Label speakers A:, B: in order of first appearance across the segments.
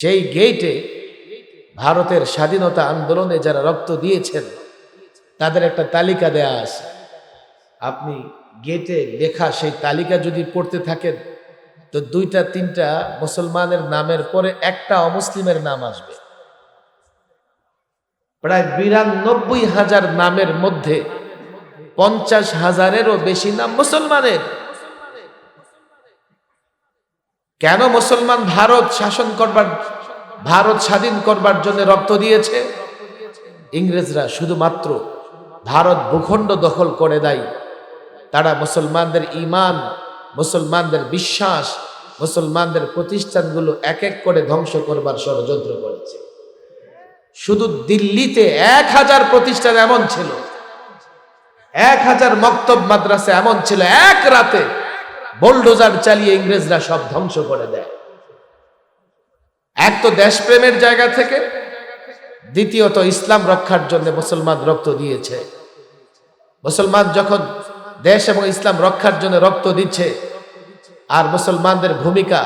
A: সেই গেইটে ভারতের স্বাধীনতা আন্দোলনে যারা রক্ত দিয়েছেন, তাদের একটা তালিকা দেয়া আছে। আপনি গেটে লেখা সেই তালিকা যদি পড়তে থাকেন, তো দুইটা, তিনটা মুসলমানের নামের পরে একটা অমুসলিমের নাম আসবে। প্রায় বিরানব্বই হাজার নামের মধ্যে পঞ্চাশ হাজারেরও বেশি নাম মুসলমানের। কেন মুসলমান ভারত শাসন করবার, ভারত স্বাধীন করবার জন্য রক্ত দিয়েছে? ইংরেজরা শুধুমাত্র ভারত ভূখণ্ড দখল করে দেয় তারা মুসলমানদের ইমান মুসলমানদের বিশ্বাস, মুসলমানদের প্রতিষ্ঠানগুলো এক এক করে ধ্বংস করবার ষড়যন্ত্র করেছে। শুধু দিল্লিতে এক হাজার প্রতিষ্ঠান এমন ছিল। এক হাজার মক্তব মাদ্রাসা এমন ছিল। এক রাতে বোলডোজার চালিয়ে ইংরেজরা সব ধ্বংস করে দেয়। এক তো দেশপ্রেমের জায়গা থেকে, দ্বিতীয়ত ইসলাম রক্ষার জন্য মুসলমান রক্ত দিয়েছে। মুসলমান যখন দেশ এবং ইসলাম রক্ষার জন্য রক্ত দিচ্ছে, আর মুসলমানদের ভূমিকা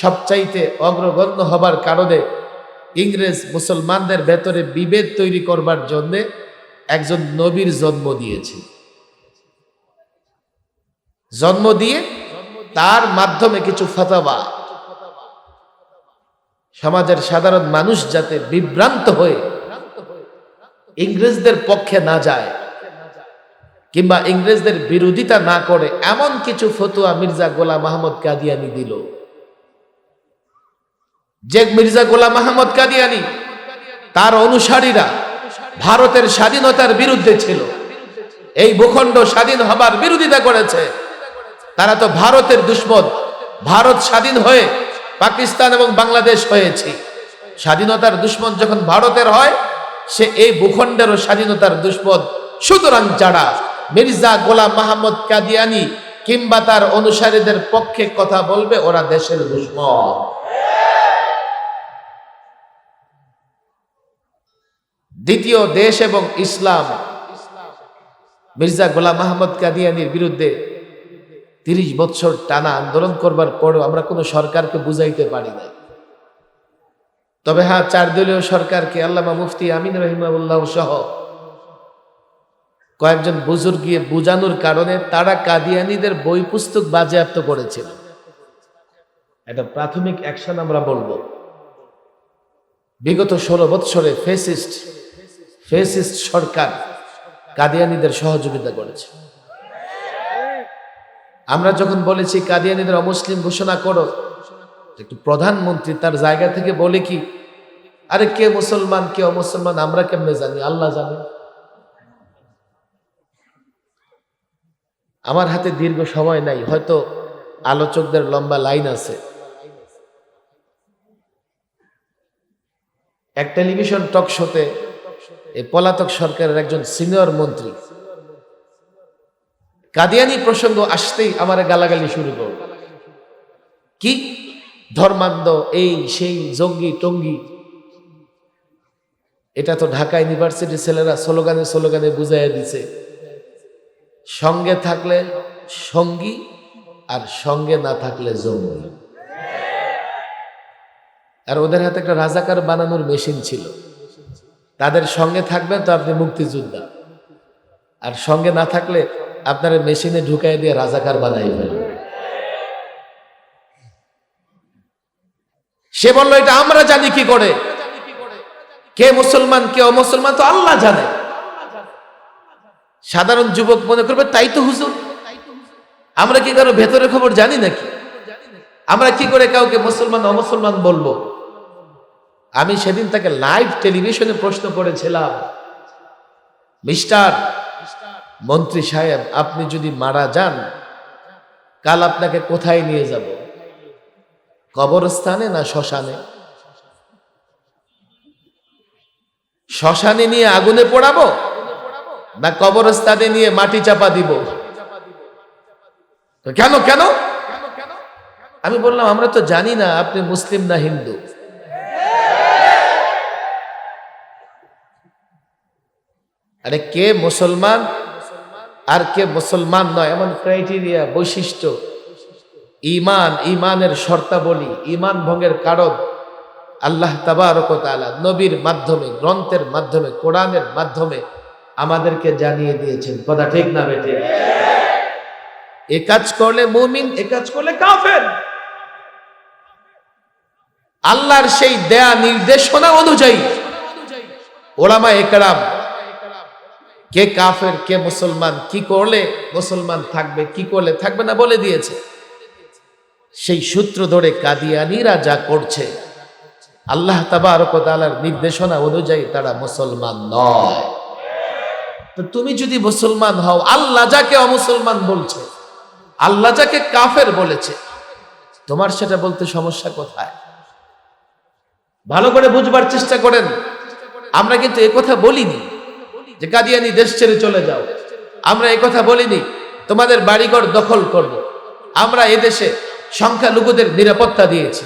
A: সবচাইতে অগ্রগণ্য হবার কারণে ইংরেজ মুসলমানদের ভেতরে বিভেদ তৈরি করবার জন্যে একজন নবীর জন্ম দিয়েছে। জন্ম দিয়ে তার মাধ্যমে কিছু ফতোয়া। সমাজের সাধারণ মানুষ যাতে বিভ্রান্ত হয়ে ইংরেজদের পক্ষে না যায় কিংবা ইংরেজদের বিরোধিতা না করে, এমন কিছু ফতুয়া মির্জা গোলাম মাহমুদ কাদিয়ানি দিল। যে মির্জা গোলাম মাহমুদ কাদিয়ানি, তার অনুসারীরা ভারতের স্বাধীনতার বিরুদ্ধে ছিল। এই ভূখণ্ড স্বাধীন হবার বিরোধিতা করেছে। তারা তো ভারতের দুশ্মন। ভারত স্বাধীন হয়ে পাকিস্তান এবং বাংলাদেশ হয়েছে। স্বাধীনতার দুশ্মন যখন ভারতের হয়, সে এই ভূখণ্ডেরও স্বাধীনতার দুশ্মন। সুতরাং যারা মির্জা গোলাম মাহমুদ কাদিয়ানি কিংবা তার অনুসারীদের পক্ষে কথা বলবে, ওরা দেশের দুশ্মন। দ্বিতীয় দেশ এবং ইসলাম। মির্জা গোলাম মাহমুদ কাদিয়ানির বিরুদ্ধে তিরিশ বছর টানা আন্দোলন করবার পরও আমরা কোনো সরকারকে বুঝাইতে পারি না তবে হ্যাঁ চার দলীয় সরকারকে আল্লামা মুফতি আমিন রহিমাউল্লাহ সহ কয়েকজন বুজুর্গ গিয়ে বুঝানোর কারণে তারা কাদিয়ানিদের বই পুস্তক বাজেয়াপ্ত করেছিল। এটা প্রাথমিক অ্যাকশন আমরা বলব। বিগত ষোলো বৎসরে ফেসিস্ট ফেসিস্ট সরকার কাদিয়ানিদের সহযোগিতা করেছে। আমরা যখন বলেছি, কাদিয়ানিদের অমুসলিম ঘোষণা করো, একটু প্রধানমন্ত্রী তার জায়গা থেকে বলে কি, আরে কে মুসলমান, কে অমুসলমান, আমরা কেমনে জানি? আল্লাহ জানে। আমার হাতে দীর্ঘ সময় নাই, হয়তো আলোচকদের লম্বা লাইন আছে। এক টেলিভিশন টক শোতে পলাতক সরকারের একজন সিনিয়র মন্ত্রী কাদিয়ানি প্রসঙ্গ আসতেই আমার গালাগালি শুরু করল। কি? ধর্মান্ধ, এই সেই জঙ্গি টঙ্গি। এটা তো ঢাকা ইউনিভার্সিটির ছেলেরা স্লোগানে স্লোগানে বুঝাইয়া দিছে। সঙ্গে থাকলে সঙ্গী আর সঙ্গে না থাকলে জঙ্গি। আর ওদের হাতে একটা রাজাকার বানানোর মেশিন ছিল। তাদের সঙ্গে থাকবেন তো আপনি মুক্তিযোদ্ধা। আর সঙ্গে না থাকলে আপনার মেশিনে ঢুকাই দিয়ে রাজাকার বানাই ফেলবে সে বলল, এটা আমরা জানি কি করে? কে মুসলমান, কে অমুসলমান তো আল্লাহ জানে। সাধারণ যুবক মনে করবে, তাই তো হুজুর। আমরা কি কারও ভেতরের খবর জানি নাকি? আমরা কি করে কাউকে মুসলমান, অমুসলমান বলব? আমি সেদিন তাকে লাইভ টেলিভিশনে প্রশ্ন করেছিলাম, মিস্টার মন্ত্রী সাহেব, আপনি যদি মারা যান, কাল আপনাকে কোথায় নিয়ে যাব? কবরস্থানে না শ্মশানে? শ্মশানে নিয়ে আগুনে পোড়াবো? না কবরস্থানে নিয়ে মাটি চাপা দিব? কেন কেন? আমি বললাম, আমরা তো জানি না, আপনি মুসলিম না হিন্দু। আরে কে মুসলমান? আর কে মুসলমান নয়, এমন ক্রাইটেরিয়া বৈশিষ্ট্য। ইমান ইমানের শর্তাবলী ইমান ভঙ্গের কারণ। আল্লাহ তাবারক ও তাআলা নবীর মাধ্যমে, গ্রন্থের মাধ্যমে, কোরআনের মাধ্যমে আমাদেরকে জানিয়ে দিয়েছেন। কথা ঠিক না বেটে এ কাজ করলে মুমিন, এ কাজ করলে কাফের। আল্লাহর সেই দেয়া নির্দেশনা অনুযায়ী ওলামা একরাম কে কাফের, কে মুসলমান, কি করলে মুসলমান থাকবে, কি করলে থাকবে না বলে দিয়েছে। সেই সূত্র ধরে কাদিয়ানিরা যা করছে, আল্লাহ তাবারকালার নির্দেশনা অনুযায়ী তারা মুসলমান নয়। তো তুমি যদি মুসলমান হও, আল্লাহ যাকে অমুসলমান বলছে, আল্লাহ যাকে কাফের বলেছে, তোমার সেটা বলতে সমস্যা কোথায়? ভালো করে বুঝবার চেষ্টা করেন। আমরা কিন্তু কথা বলিনি। যে কাদিয়ানি দেশ ছেড়ে চলে যাও। আমরা এ কথা বলিনি, তোমাদের বাড়িঘর দখল করব। আমরা এদেশে সংখ্যালঘুদের নিরাপত্তা দিয়েছি।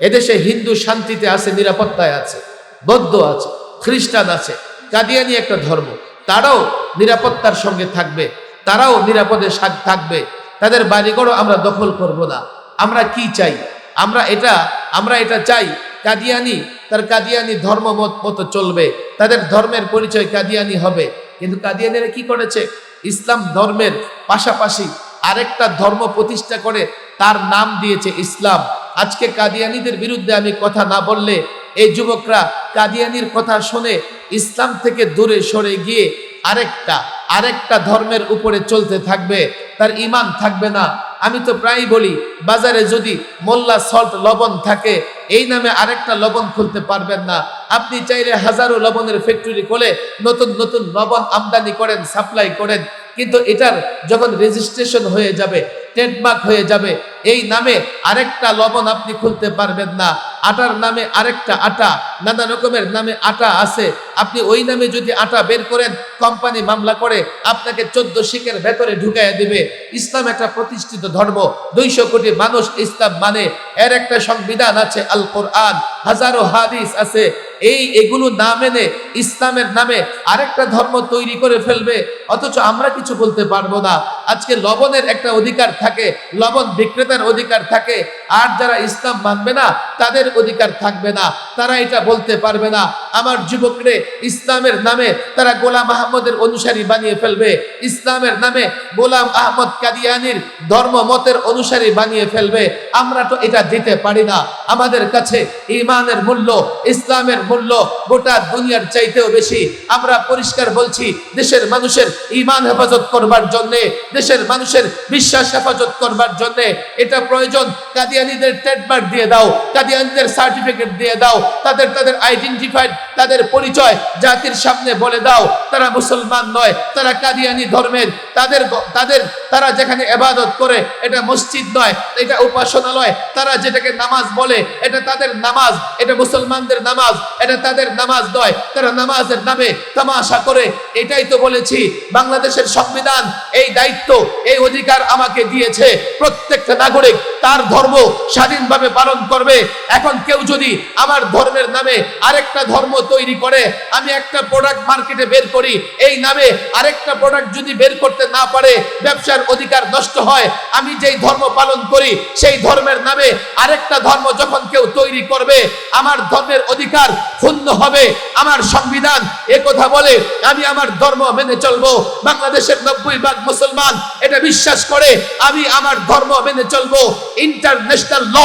A: এদেশে হিন্দু শান্তিতে আছে, নিরাপত্তায় আছে, বৌদ্ধ আছে, খ্রিস্টান আছে। কাদিয়ানি একটা ধর্ম। তারাও নিরাপত্তার সঙ্গে থাকবে, তারাও নিরাপদে থাকবে। তাদের বাড়িঘরও আমরা দখল করব না। আমরা কি চাই? আমরা এটা আমরা এটা চাই কাদিয়ানি, তার কাদিয়ানি ধর্ম মত চলবে। তাদের ধর্মের পরিচয় কাদিয়ানি হবে। কিন্তু কাদিয়ানিরা কি করেছে? ইসলাম ধর্মের পাশাপাশি আরেকটা ধর্ম প্রতিষ্ঠা করে তার নাম দিয়েছে ইসলাম। আজকে কাদিয়ানিদের বিরুদ্ধে আমি কথা না বললে এই যুবকরা কাদিয়ানির কথা শুনে ইসলাম থেকে দূরে সরে গিয়ে আরেকটা আরেকটা ধর্মের উপরে চলতে থাকবে। তার ইমান থাকবে না। আমি তো প্রায় বলি, বাজারে যদি মোল্লা সল্ট লবণ থাকে, এই নামে আরেকটা লবণ খুলতে পারবেন না। আপনি চাইলে হাজারো লবণের ফ্যাক্টরি খোলে নতুন নতুন লবণ আমদানি করেন সাপ্লাই করেন। কিন্তু এটার যখন রেজিস্ট্রেশন হয়ে যাবে ট্রেডমার্ক হয়ে যাবে, এই নামে আরেকটা লবণ আপনি খুলতে পারবেন না। আটার নামে আরেকটা আটা, নানা রকমের নামে আটা আছে। আপনি ওই নামে যদি আটা বের করেন, কোম্পানি মামলা করে, আপনাকে চোদ্দ শিখের ভেতরে ঢুকাইয়া দিবে। ইসলাম একটা প্রতিষ্ঠিত ধর্ম। দুইশো কোটি মানুষ ইসলাম মানে। এর একটা সংবিধান আছে আল কোরআন হাজারো হাদিস আছে। এই এগুলো না মেনে ইসলামের নামে আরেকটা ধর্ম তৈরি করে ফেলবে। অথচ আমরা কিছু বলতে পারব না। আজকে লবণের একটা অধিকার থাকে, লবণ বিক্রেতার অধিকার থাকে। আর যারা ইসলাম মানবে না, তাদের অধিকার থাকবে না, তারা এটা বলতে পারবে না। আমার যুবকরে ইসলামের নামে তারা গোলাম আহমদের অনুসারী বানিয়ে ফেলবে। ইসলামের নামে গোলাম আহমদ কাদিয়ানির ধর্ম মতের অনুসারী বানিয়ে ফেলবে। আমরা তো এটা দিতে পারি না। আমাদের কাছে ইমানের মূল্য, ইসলামের মূল্য গোটা দুনিয়ার চাইতেও বেশি। আমরা পরিষ্কার বলছি, দেশের মানুষের ইমান হেফাজত করবার জন্য, দেশের মানুষের বিশ্বাস হেফাজত করবার জন্য, এটা প্রয়োজন। কাদিয়ানিদের ট্রেডমার্ক দিয়ে দাও। কাদিয়ানিদের সার্টিফিকেট দিয়ে দাও, তাদের তাদের আইডেন্টিফাইড তাদের পরিচয় জাতির সামনে বলে দাও। তারা মুসলমান নয়, তারা কাদিয়ানি ধর্মের। তাদের তাদের, তারা যেখানে এবাদত করে, এটা মসজিদ নয়, এটা উপাসনালয়। তারা যেটাকে নামাজ বলে, এটা তাদের নামাজ, এটা মুসলমানদের নামাজ, এটা তাদের নামাজ নয়, তারা নামাজের নামে তামাশা করে। এটাই তো বলেছি, বাংলাদেশের সংবিধান এই দায়িত্ব, এই অধিকার আমাকে দিয়েছে। প্রত্যেকটা নাগরিক তার ধর্ম স্বাধীনভাবে পালন করবে। এখন কেউ যদি আমার ধর্মের নামে আরেকটা ধর্ম তৈরি করে, আমি একটা প্রোডাক্ট মার্কেটে বের করি, এই নামে আরেকটা প্রোডাক্ট যদি বের করতে না পারে, ব্যবসার অধিকার নষ্ট হয়, আমি যেই ধর্ম পালন করি, সেই ধর্মের নামে আরেকটা ধর্ম যখন কেউ তৈরি করবে, আমার ধর্মের অধিকার ক্ষুণ্ণ হবে, আমার সংবিধান এ কথা বলে, আমি আমার ধর্ম মেনে চলবো। বাংলাদেশের নব্বই ভাগ মুসলমান এটা বিশ্বাস করে, আমি আমার ধর্ম মেনে চলবো। ইন্টারন্যাশনাল ল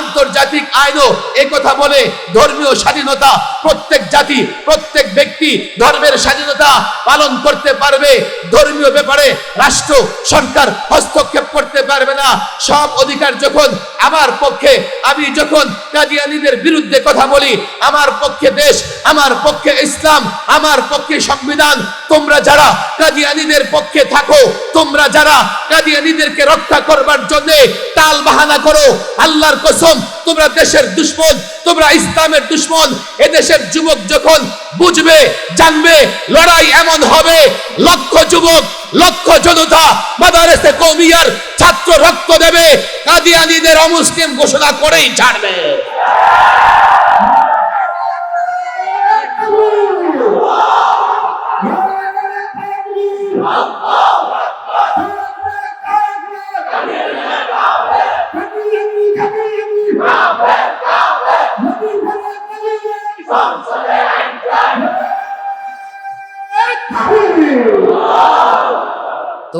A: আন্তর্জাতিক আইনও এ কথা বলে ধর্মীয় স্বাধীনতা প্রত্যেক জাতি প্রত্যেক ব্যক্তি ধর্মের স্বাধীনতা পালন করতে পারবে। ধর্মীয় ব্যাপারে রাষ্ট্র, সরকার হস্তক্ষেপ করতে পারবে না। সব অধিকার যখন আমার পক্ষে, আমি যখন কাদিয়ানিদের বিরুদ্ধে কথা বলি, আমার পক্ষে দেশ, আমার পক্ষে ইসলাম, আমার পক্ষে সংবিধান, তোমরা যারা কাদিয়ানিদের পক্ষে থাকো, তোমরা যারা কাদিয়ানিদেরকে রক্ষা করবার জন্য তাল বাহানা করো, আল্লাহর কসম, তোমরা দেশের দুশ্মন, তোমরা ইসলামের দুশ্মন। এদেশের যুবক যখন বুঝবে, জানবে, লড়াই এমন হবে? লক্ষ যুবক, লক্ষ জনতা মাদারেসে কৌমিয়ার ছাত্র রক্ত দেবে। কাদিয়ানিদের অমুসলিম ঘোষণা করেই ছাড়বে।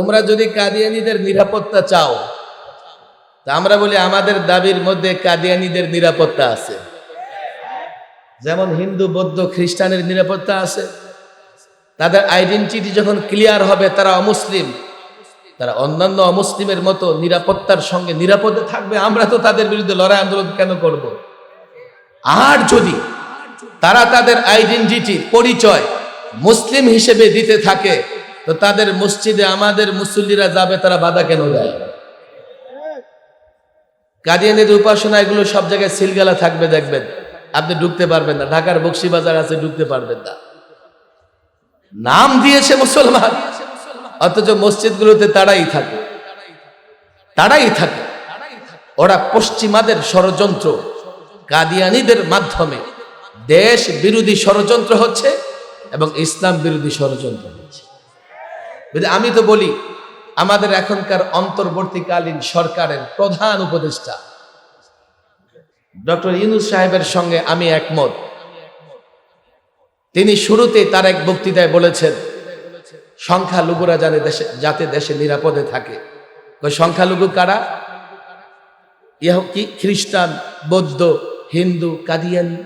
A: তোমরা যদি কাদিয়ানিদের নিরাপত্তা চাও, তা আমরা বলি আমাদের দাবির মধ্যে কাদিয়ানিদের নিরাপত্তা আছে। যেমন হিন্দু, বৌদ্ধ, খ্রিস্টানের নিরাপত্তা আছে। তাদের আইডেন্টিটি যখন ক্লিয়ার হবে, তারা অমুসলিম। তারা অন্যান্য অমুসলিমের মতো নিরাপত্তার সঙ্গে নিরাপদে থাকবে। আমরা তো তাদের বিরুদ্ধে লড়াই আন্দোলন কেন করব? আর যদি তারা তাদের আইডেন্টিটি পরিচয় মুসলিম হিসেবে দিতে থাকে তো তাদের মসজিদে আমাদের মুসল্লিরা যাবে, তারা বাধা কেন দেয়? কাদিয়ানের উপাসনা, এগুলো সব জায়গায় সিলগালা থাকবে, দেখবেন। আপনি ঢুকতে পারবেন না। ঢাকার বক্সিবাজার আছে, ঢুকতে পারবেন না। নাম দিয়েছে মুসলমান, অথচ মসজিদগুলোতে তারাই থাকে। তারাই থাকে। ওরা পশ্চিমাদের ষড়যন্ত্র। কাদিয়ানিদের মাধ্যমে দেশ বিরোধী ষড়যন্ত্র হচ্ছে এবং ইসলাম বিরোধী ষড়যন্ত্র। আমি তো বলি, আমাদের এখনকার অন্তর্বর্তীকালীন সরকারের প্রধান উপদেষ্টা, ডক্টর ইউনুস সাহেবের সঙ্গে আমি একমত। তিনি শুরুতে তার এক বক্তৃতায় বলেছেন, সংখ্যালঘুরা জানে দেশে, যাতে দেশে নিরাপদে থাকে। সংখ্যালঘু কারা? ইহ কি, খ্রিস্টান, বৌদ্ধ, হিন্দু, কাদিয়ানি?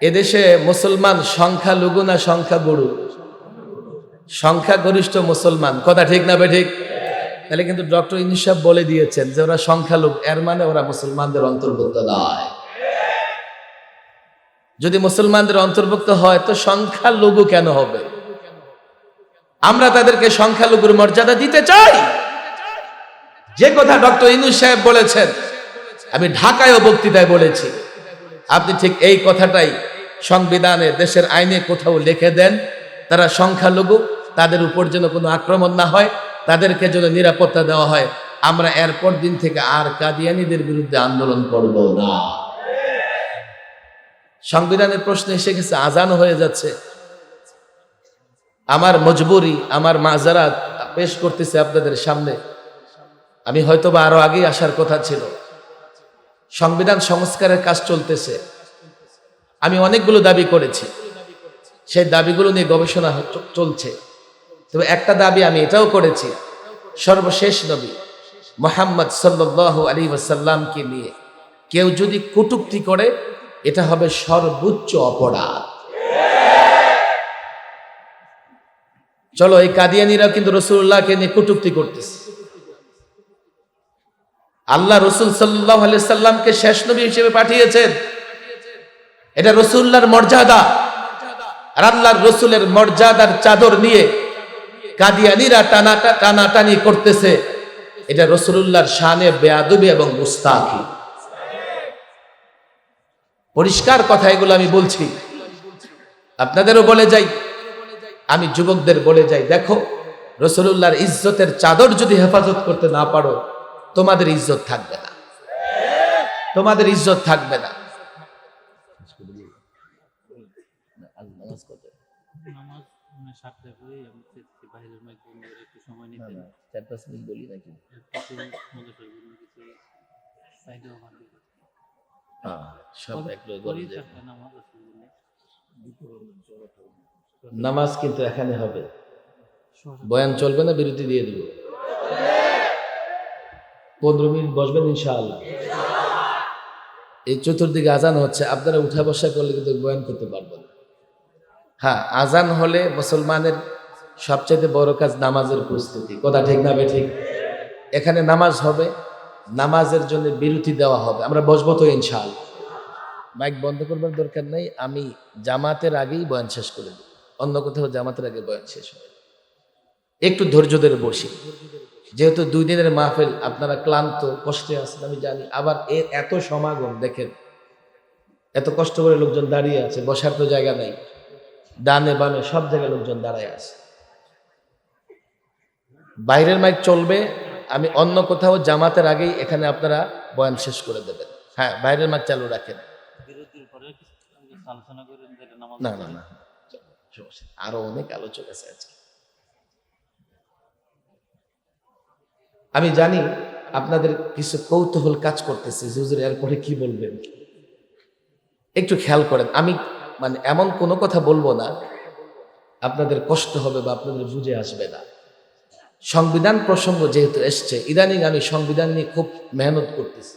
A: এদেশে মুসলমান সংখ্যা সংখ্যালঘু না সংখ্যাগুরু সংখ্যাগরিষ্ঠ মুসলমান। কথা ঠিক না ঠিক? তাহলে কিন্তু ডক্টর ইনিসাব বলে দিয়েছেন যে ওরা সংখ্যালঘু, এর মানে ওরা মুসলমানদের অন্তর্ভুক্ত নয়। যদি মুসলমানদের অন্তর্ভুক্ত হয়, তো সংখ্যালঘু কেন হবে? আমরা তাদেরকে সংখ্যালঘুর মর্যাদা দিতে চাই। যে কথা ডক্টর ইনু সাহেব বলেছেন, আমি ঢাকায়ও বক্তৃতায় বলেছি। আপনি ঠিক এই কথাটাই সংবিধানে দেশের আইনে কোথাও লিখে দেন, তারা সংখ্যালঘু, তাদের উপর যেন কোনো আক্রমণ না হয়, তাদেরকে যেন নিরাপত্তা দেওয়া হয়, আমরা এরপর দিন থেকে আর কাদিয়ানিদের বিরুদ্ধে আন্দোলন করব না। সংবিধানের প্রশ্ন এসে গেছে, আজান হয়ে যাচ্ছে। আমার মজবুরি, আমার মাজারাত পেশ করতেছে আপনাদের সামনে। আমি হয়তো বা আরও আগেই আসার কথা ছিল। সংবিধান সংস্কারের কাজ চলতেছে। আমি অনেকগুলো দাবি করেছি। সেই দাবিগুলো নিয়ে গবেষণা চলছে। তবে একটা দাবি আমি এটাও করেছি, সর্বশেষ নবী মোহাম্মদ সাল্লাহ আলী ওসাল্লামকে নিয়ে। কেউ যদি কটুক্তি করে, এটা হবে সর্বোচ্চ অপরাধ। চলো, এই কাদিয়ানিরা কিন্তু রসুল্লাহকে নিয়ে কটুক্তি করতেছে। আল্লাহ রসুল সাল্লাহ সাল্লামকে শেষ নবী হিসেবে পাঠিয়েছেন। এটা রসুল্লাহর মর্যাদা। আর আল্লাহর রসুলের মর্যাদার চাদর নিয়ে কাদিয়ানিরা টানাটা টানাটানি করতেছে। এটা রসুল্লাহর শানে বেয়াদবি এবং মুস্তাকি পরিষ্কার কথা এগুলো আমি বলছি। আপনাদেরও বলে যাই, আমি যুবকদের বলে যাই, দেখো, রসুল্লাহর ইজ্জতের চাদর যদি হেফাজত করতে না পারো তোমাদের ইজ্জত থাকবে না। তোমাদের ইজ্জত থাকবে না।
B: নামাজ
A: কিন্তু এখানে হবে। বয়ান চলবে না বিরতি দিয়ে দিব। পনেরো মিনিট বসবেন ইনশাআল্লাহ। এই চতুর্দিকে আজান হচ্ছে, আপনারা উঠা বসা করলে কিন্তু বয়ান করতে পারবেন। হ্যাঁ আজান হলে মুসলমানের সবচেয়ে বড় কাজ নামাজের প্রস্তুতি। কথা ঠিক না ঠিক? এখানে নামাজ হবে, নামাজের জন্য বিরতি দেওয়া হবে। আমরা বসবো তো ইনশাআল্লাহ। মাইক বন্ধ করবার দরকার নেই, আমি জামাতের আগেই বয়ান শেষ করে দিই অন্য কোথাও জামাতের আগে বয়ান শেষ হয় একটু ধৈর্য ধরে বসি। যেহেতু দুই দিনের মাহফিল আপনারা ক্লান্ত কষ্টে আছেন আমি জানি। আবার এর এত সমাগম দেখেন এত কষ্ট করে লোকজন দাঁড়িয়ে আছে বসার তো জায়গা নেই। ডানে বানে সব জায়গায় লোকজন দাঁড়ায় আছে। বাইরের মাইক চলবে আমি অন্য কোথাও জামাতের আগেই এখানে আপনারা বয়ান শেষ করে দেবেন। হ্যাঁ বাইরের মাইক চালু রাখেন। না না না। আরও অনেক আলোচক আছে আজকে। আমি জানি আপনাদের কিছু কৌতূহল কাজ করতেছে, যে হুজুর এরপরে কি বলবেন? একটু খেয়াল করেন, আমি মানে এমন কোনো কথা বলব না, আপনাদের কষ্ট হবে বা আপনাদের বুঝে আসবে না। সংবিধান প্রসঙ্গ যেহেতু এসছে, ইদানিং আমি সংবিধান নিয়ে খুব মেহনত করতেছি।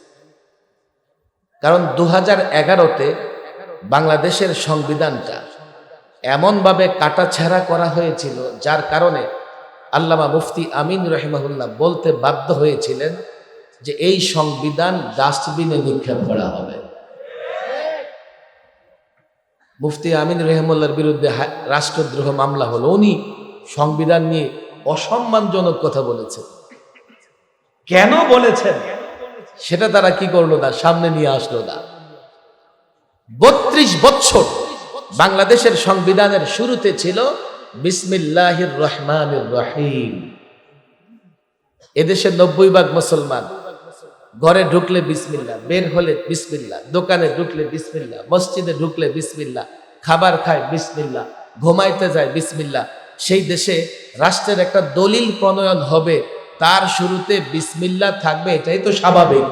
A: কারণ দু হাজার এগারোতে বাংলাদেশের সংবিধানটা এমনভাবে কাটাছেঁড়া করা হয়েছিল, যার কারণে আল্লামা মুফতি আমিন রহিমাহুল্লাহ বলতে বাধ্য হয়েছিলেন যে এই সংবিধান ডাস্টবিনে নিক্ষেপ করা হবে। মুফতি আমিন রহমুল্লার বিরুদ্ধে রাষ্ট্রদ্রোহ মামলা হলো। উনি সংবিধান নিয়ে অসম্মানজনক কথা বলেছেন। কেন বলেছেন? সেটা তারা কি করল না সামনে নিয়ে আসলো না বত্রিশ বছর বাংলাদেশের সংবিধানের শুরুতে ছিল বিসমিল্লাহির রহমানির রহিম। এদেশে নব্বই ভাগ মুসলমান। ঘরে ঢুকলে বিসমিল্লা, বের হলে বিসমিল্লা, দোকানে ঢুকলে বিসমিল্লা, মসজিদে ঢুকলে বিসমিল্লা, খাবার খায় বিসমিল্লা, ঘুমাইতে যায় বিসমিল্লা। সেই দেশে রাষ্ট্রের একটা দলিল প্রণয়ন হবে, তার শুরুতে বিসমিল্লা থাকবে, এটাই তো স্বাভাবিক।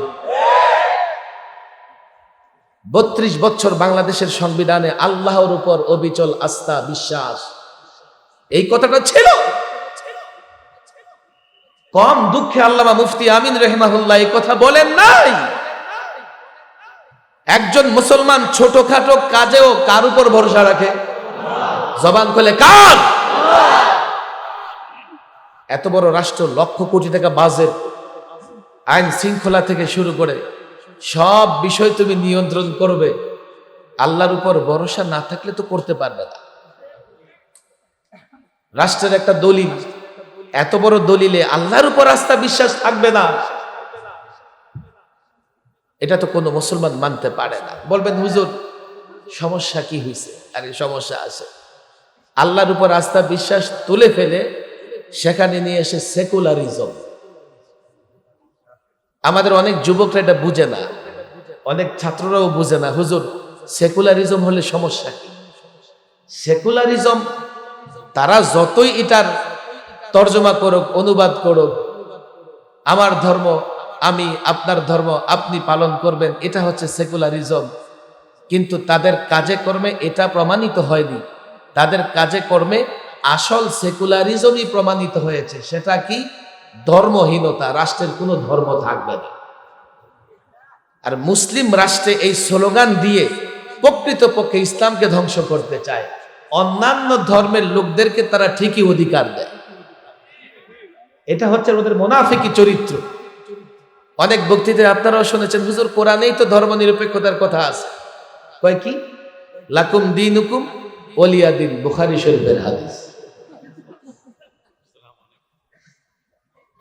A: বত্রিশ বছর বাংলাদেশের সংবিধানে আল্লাহর উপর অবিচল আস্থা, বিশ্বাস। এই কথাটা ছিল। কম দুঃখে আল্লামা মুফতি আমিন রহিমাহুল্লাহ এই কথা বলেন নাই। একজন মুসলমান ছোটখাটো কাজেও কার উপর ভরসা রাখে? জবান খুলে কার? এত বড় রাষ্ট্র লক্ষ কোটি টাকা বাজেট, আইন শৃঙ্খলা থেকে শুরু করে সব বিষয় তুমি নিয়ন্ত্রণ করবে। আল্লাহর উপর ভরসা না থাকলে তো করতে পারবে না। রাষ্ট্রের একটা দলিল। এত বড় দলিলে আল্লাহর উপর আস্থা বিশ্বাস থাকবে না। এটা তো কোনো মুসলমান মানতে পারে না। বলবেন, হুজুর, সমস্যা কি হয়েছে আরে, সমস্যা আছে। আল্লাহর উপর আস্থা বিশ্বাস তুলে ফেলে সেখানে নিয়ে এসে সেকুলারিজম। আমাদের অনেক যুবকরা এটা বুঝে না। অনেক ছাত্ররাও বুঝে না, হুজুর, সেকুলারিজম হলে সমস্যা কি? সেকুলারিজম তারা যতই এটার তর্জমা করুক, অনুবাদ করুক, আমার ধর্ম, আমি, আপনার ধর্ম, আপনি পালন করবেন, এটা হচ্ছে সেকুলারিজম কিন্তু তাদের কাজে কর্মে এটা প্রমাণিত হয়নি। তাদের কাজে কর্মে আসল সেকুলারিজমই প্রমাণিত হয়েছে। সেটা কি? ধর্মহীনতা, রাষ্ট্রের কোনো ধর্ম থাকবে না। আর মুসলিম রাষ্ট্রে এই স্লোগান দিয়ে প্রকৃতপক্ষে ইসলামকে ধ্বংস করতে চায়। অন্যান্য ধর্মের লোকদেরকে তারা ঠিকই অধিকার দেয়। এটা হচ্ছে ওদের মোনাফিকি চরিত্র। অনেক বক্তৃতায় আপনারাও শুনেছেন, হুজুর, কোরআনেই তো ধর্ম নিরপেক্ষতার কথা আছে। কয় কি? লাকুম দিন হুকুম ওলিয়া দিন, বুখারি শরীফের হাদিস।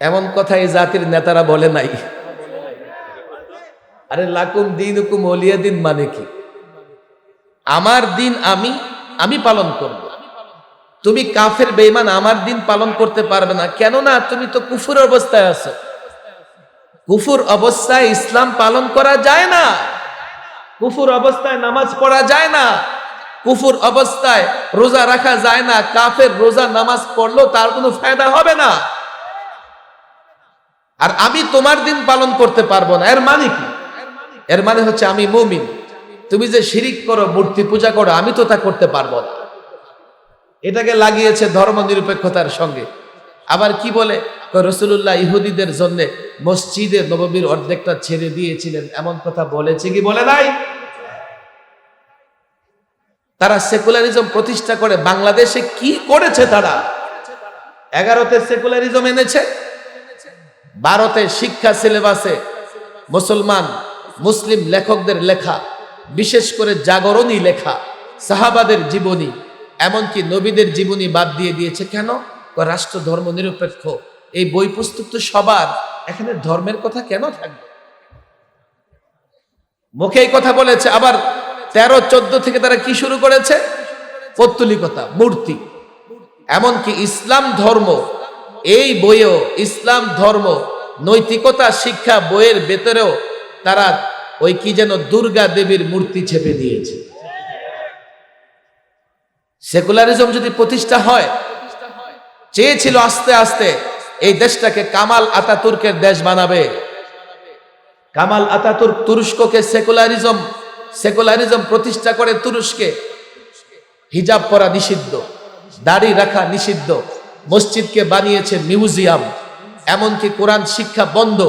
A: এমন কথা এই জাতির নেতারা বলে নাই। আরে, লাকুম দিন হুকুম ওলিয়া দিন মানে কি? আমার দিন আমি আমি পালন করব। তুমি কাফের বেইমান আমার দিন পালন করতে পারবে না। কেননা তুমি তো কুফুর অবস্থায় আছো। কুফুর অবস্থায় ইসলাম পালন করা যায় না। কুফুর অবস্থায় নামাজ পড়া যায় না। কুফুর অবস্থায় রোজা রাখা যায় না। কাফের রোজা নামাজ পড়লেও তার কোনো ফায়দা হবে না। আর আমি তোমার দিন পালন করতে পারব না। এর মানে কি? এর মানে হচ্ছে আমি মুমিন। তুমি যে শিরিক করো, মূর্তি পূজা করো, আমি তো তা করতে পারব না। এটাকে লাগিয়েছে ধর্ম নিরপেক্ষতার সঙ্গে। আবার কি বলে? রসুল্লাহ ইহুদিদের জন্য মসজিদে নববীর অর্ধেকটা ছেড়ে দিয়েছিলেন। এমন কথা বলেছে কি বলে নাই? তারা সেকুলারিজম প্রতিষ্ঠা করে। বাংলাদেশে কি করেছে তারা? এগারোতে সেকুলারিজম এনেছে ভারতে শিক্ষা সিলেবাসে মুসলমান, মুসলিম লেখকদের লেখা। বিশেষ করে জাগরণী লেখা, সাহাবাদের জীবনী, এমনকি নবীদের জীবনী বাদ দিয়ে দিয়েছে কেন? রাষ্ট্র ধর্ম নিরপেক্ষ। এই বই পুস্তক তো সবার। এখানে ধর্মের কথা কেন থাকবে? মুখে এই কথা বলেছে, আবার তেরো, চোদ্দ থেকে তারা কি শুরু করেছে? পত্তলিকতা, মূর্তি। এমনকি ইসলাম ধর্ম, এই বইয়েও ইসলাম ধর্ম, নৈতিকতা, শিক্ষা বইয়ের ভেতরেও তারা ওই কি যেন দুর্গা দেবীর মূর্তি ছেপে দিয়েছে। সেকুলারিজম যদি প্রতিষ্ঠা হয়, চেয়েছিল আস্তে আস্তে এই দেশটাকে কামাল আতাতুর্কের দেশ বানাবে। কামাল আতাতুর্ক তুরস্ককে সেকুলারিজম সেকুলারিজম প্রতিষ্ঠা করে তুরস্কে। হিজাব পরা নিষিদ্ধ, দাড়ি রাখা নিষিদ্ধ, মসজিদকে বানিয়েছে মিউজিয়াম, এমনকি কোরআন শিক্ষা বন্ধ।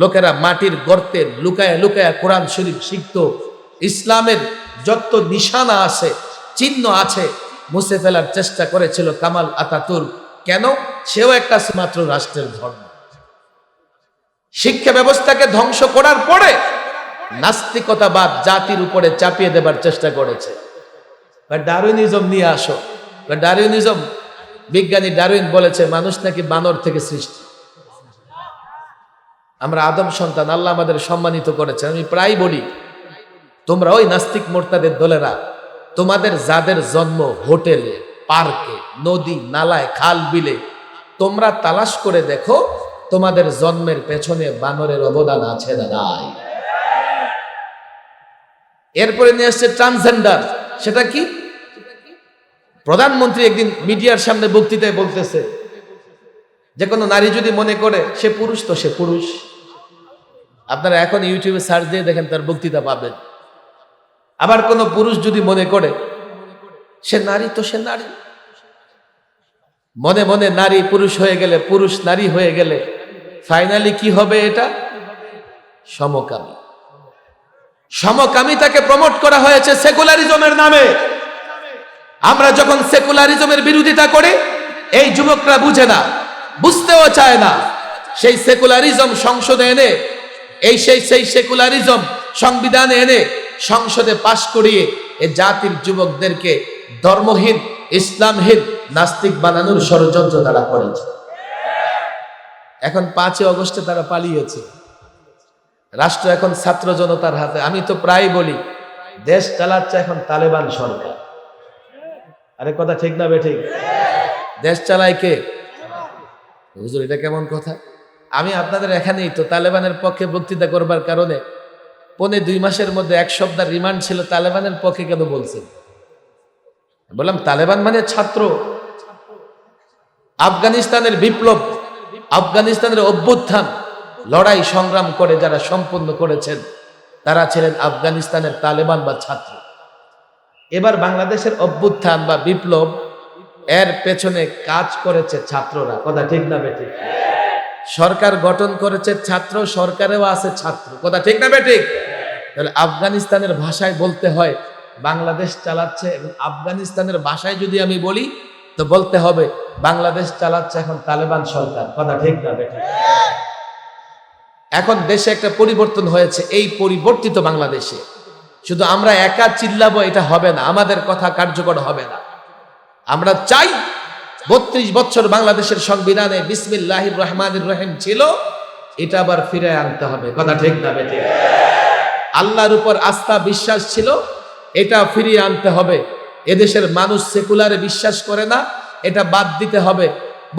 A: লোকেরা মাটির গর্তে লুকায় লুকায় কোরআন শরীফ শিখত। ইসলামের যত নিশানা আছে, চিহ্ন আছে, মুছে ফেলার চেষ্টা করেছিল কামাল আতাতুর কেন? সেও একটা মাত্র রাষ্ট্রের ধর্ম। শিক্ষা ব্যবস্থাকে ধ্বংস করার পরে নাস্তিকতাবাদ জাতির উপরে চাপিয়ে দেবার চেষ্টা করেছে। ডারুইনিজম নিয়ে আসো। ডারুইনিজম বিজ্ঞানী ডারুইন বলেছে, মানুষ নাকি বানর থেকে সৃষ্টি। আমরা আদম সন্তান, আল্লাহ আমাদের সম্মানিত করেছেন। আমি প্রায় বলি, তোমরা ওই নাস্তিক মোর্তাদের দলেরা, তোমাদের যাদের জন্ম হোটেলে, পার্কে, নদী, নালায়, খাল, বিলে, তোমরা তালাশ করে দেখো তোমাদের জন্মের পেছনে বানরের অবদান আছে না নাই। এরপরে নিয়ে আসছে ট্রান্সজেন্ডার। সেটা কি? প্রধানমন্ত্রী একদিন মিডিয়ার সামনে বক্তৃতায় বলতেছে, যে কোনো নারী যদি মনে করে সে পুরুষ তো সে পুরুষ। আপনারা এখন ইউটিউবে সার্চ দিয়ে দেখেন তার বক্তৃতা পাবেন। আবার কোনো পুরুষ যদি মনে করে, সে নারী তো সে নারী। মনে মনে নারী পুরুষ হয়ে গেলে, পুরুষ নারী হয়ে গেলে ফাইনালি কি হবে এটা? সমকামী। সমকামিতাকে প্রমোট করা হয়েছে সেকুলারিজমের নামে। আমরা যখন সেকুলারিজমের বিরোধিতা করি, এই যুবকরা বুঝে না, বুঝতেও চায় না, সেই সেকুলারিজম সংসদে এনে এই সেই সেই সেকুলারিজম সংবিধানে এনে সংসদে পাশ করিয়ে এ জাতির যুবকদেরকে ধর্মহীন, ইসলামহীন, নাস্তিক বানানোর ষড়যন্ত্র তারা করেছে। এখন পাঁচই অগস্টে তারা পালিয়েছে। রাষ্ট্র এখন ছাত্র জনতার হাতে। আমি তো প্রায় বলি, দেশ চালাচ্ছে এখন তালেবান সরকার। আরে কথা ঠিক না বে ঠিক? দেশ চালায় কে? হুজুর, এটা কেমন কথা? আমি আপনাদের এখানেই তো তালেবানের পক্ষে বক্তৃতা করবার কারণে পনে দুই মাসের মধ্যে এক সপ্তাহ রিমান্ড ছিল, তালেবানের পক্ষে কেন বলছেন? বললাম, তালেবান মানে ছাত্র। আফগানিস্তানের বিপ্লব, আফগানিস্তানের অভ্যুত্থান, লড়াই সংগ্রাম করে যারা সম্পন্ন করেছেন, তারা ছিলেন আফগানিস্তানের তালেবান বা ছাত্র। এবার বাংলাদেশের অভ্যুত্থান বা বিপ্লব, এর পেছনে কাজ করেছে ছাত্ররা। কথা ঠিক না বেঠিক? সরকার গঠন করেছে ছাত্র, সরকারেও আছে ছাত্র। কথা ঠিক না বেঠিক? তাহলে আফগানিস্তানের ভাষায় বলতে হয়, বাংলাদেশ চালাচ্ছে এবং আফগানিস্তানের ভাষায় যদি আমি বলি, তো বলতে হবে, বাংলাদেশ চালাচ্ছে এখন তালেবান সরকার। কথা ঠিক না বেঠিক? এখন দেশে একটা পরিবর্তন হয়েছে, এই পরিবর্তিত বাংলাদেশে। শুধু আমরা একা চিল্লাবো, এটা হবে না। আমাদের কথা কার্যকর হবে না। আমরা চাই বত্রিশ বছর বাংলাদেশের সংবিধানে বিসমিল্লাহ রহমান রহিম ছিল, এটা আবার ফিরে আনতে হবে। কথা ঠিক না আল্লাহর উপর আস্থা বিশ্বাস ছিল, এটা ফিরিয়ে আনতে হবে। এদেশের মানুষ সেকুলারে বিশ্বাস করে না, এটা বাদ দিতে হবে।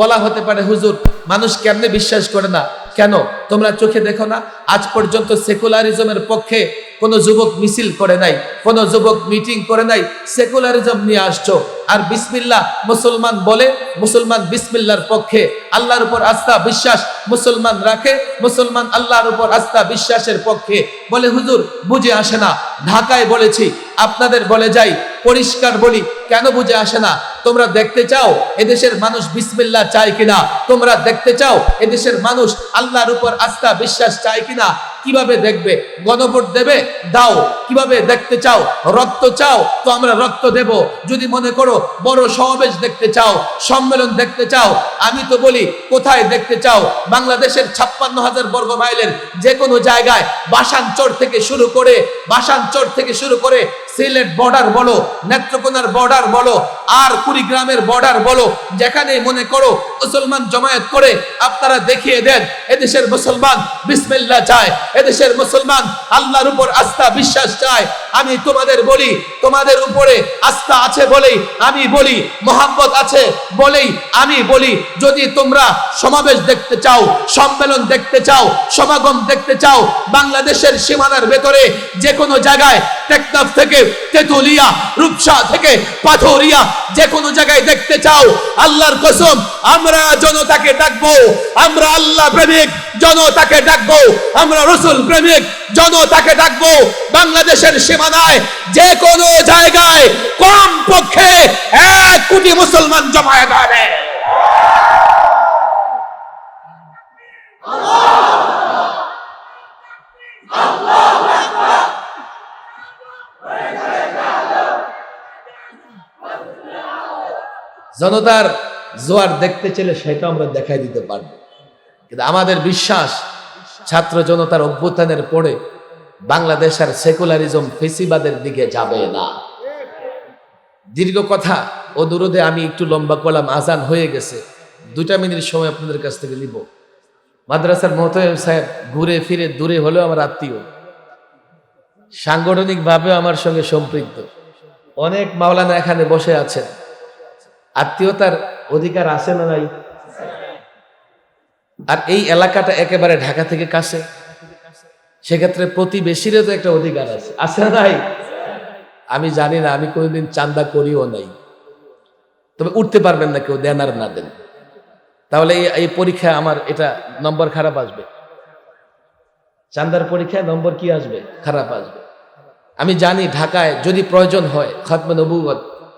A: বলা হতে পারে, হুজুর, মানুষ কেমনে বিশ্বাস করে না? কেন? তোমরা চোখে দেখো না? আজ পর্যন্ত সেকুলারিজমের পক্ষে কোনো যুবক মিছিল করে নাই, কোনো যুবক মিটিং করে নাই, সেকুলারিজম নিয়ে আসছো। আর বিসমিল্লা মুসলমান বলে, মুসলমান বিসমিল্লার পক্ষে আল্লাহর উপর আস্থা, বিশ্বাস মুসলমান রাখে, মুসলমান আল্লাহর উপর আস্থা, বিশ্বাসের পক্ষে। বলে, হুজুর, বুঝে আসে না। ঢাকায় বলেছি, আপনাদের বলে যাই পরিষ্কার বলি, কেন বুঝে আসে না? তোমরা দেখতে চাও এদেশের মানুষ বিসমিল্লাহ চায় কিনা? তোমরা দেখতে চাও এদেশের মানুষ আল্লাহর উপর আস্থা, বিশ্বাস চায় কিনা? কীভাবে দেখবে? গণভোট দেবে? দাও। কীভাবে দেখতে চাও? রক্ত চাও? তো আমরা রক্ত দেব। যদি মনে করো বড় সমাবেশ দেখতে চাও, সম্মেলন দেখতে চাও, আমি তো বলি কোথায় দেখতে চাও? বাংলাদেশের ছাপ্পান্ন হাজার বর্গ মাইলের যে কোনো জায়গায় বাসানচর থেকে শুরু করে বাসান বাসানচর থেকে শুরু করে সিলেট বর্ডার বলো, নেত্রকোনার বর্ডার বলো, আর কুড়িগ্রামের বর্ডার বলো যেখানে মনে করো মুসলমান জমায়েত করে, আপনারা দেখিয়ে দেন, এদেশের মুসলমান বিসমিল্লাহ চায়, এদেশের মুসলমান আল্লাহর উপর আস্থা বিশ্বাস চায়। আমি তোমাদের বলি, তোমাদের উপরে আস্থা আছে বলেই আমি বলি, মোহাম্মত আছে বলেই আমি বলি। যদি তোমরা সমাবেশ দেখতে চাও, সম্মেলন দেখতে চাও, সমাগম দেখতে চাও, বাংলাদেশের সীমানার ভেতরে যে কোনো জায়গায় টেকনাফ থেকে তেতুলিয়া রূপসা থেকে পাথরিয়া যে কোনো জায়গায় দেখতে চাও, আল্লাহর কসম, আমরা জনতাকে ডাকবো, আমরা আল্লাহ প্রেমিক, জনতাকে ডাকবো, আমরা রসুল প্রেমিক, জনতাকে ডাকবো, বাংলাদেশের সীমানায় যে কোনো জায়গায় কম পক্ষে এক কোটি মুসলমান জমায়েত হবে। জনতার জোয়ার দেখতে চলে সেটা আমরা দেখাই দিতে পারব। কিন্তু আমাদের বিশ্বাস ছাত্র জনতার অভ্যুত্থানের পরে বাংলাদেশ আর সেকুলারিজম ফেসিবাদের দিকে যাবে না। দীর্ঘ কথা ও অনুরোধে আমি একটু লম্বা করলাম আজান হয়ে গেছে। দুটা মিনিট সময় আপনাদের কাছ থেকে নিব। মাদ্রাসার মোহতাব সাহেব ঘুরে ফিরে দূরে হলেও আমার আত্মীয়। সাংগঠনিকভাবেও আমার সঙ্গে সম্পৃক্ত। অনেক মাওলানা এখানে বসে আছেন। আত্মীয়তার অধিকার আছে না নাই? আর এই এলাকাটা একেবারে ঢাকা থেকে কাছে। সেক্ষেত্রে প্রতিবেশীরও তো একটা অধিকার আছে। আছে না নাই? আমি জানি না, আমি কোনোদিন চান্দা করিও নাই। তবে উঠতে পারবেন না কেউ, দেন আর না দেন। তাহলে এই পরীক্ষায় আমার, এটা নম্বর খারাপ আসবে। চান্দার পরীক্ষায় নম্বর কি আসবে? খারাপ আসবে। আমি জানি ঢাকায় যদি প্রয়োজন হয়, খতমে নবুগত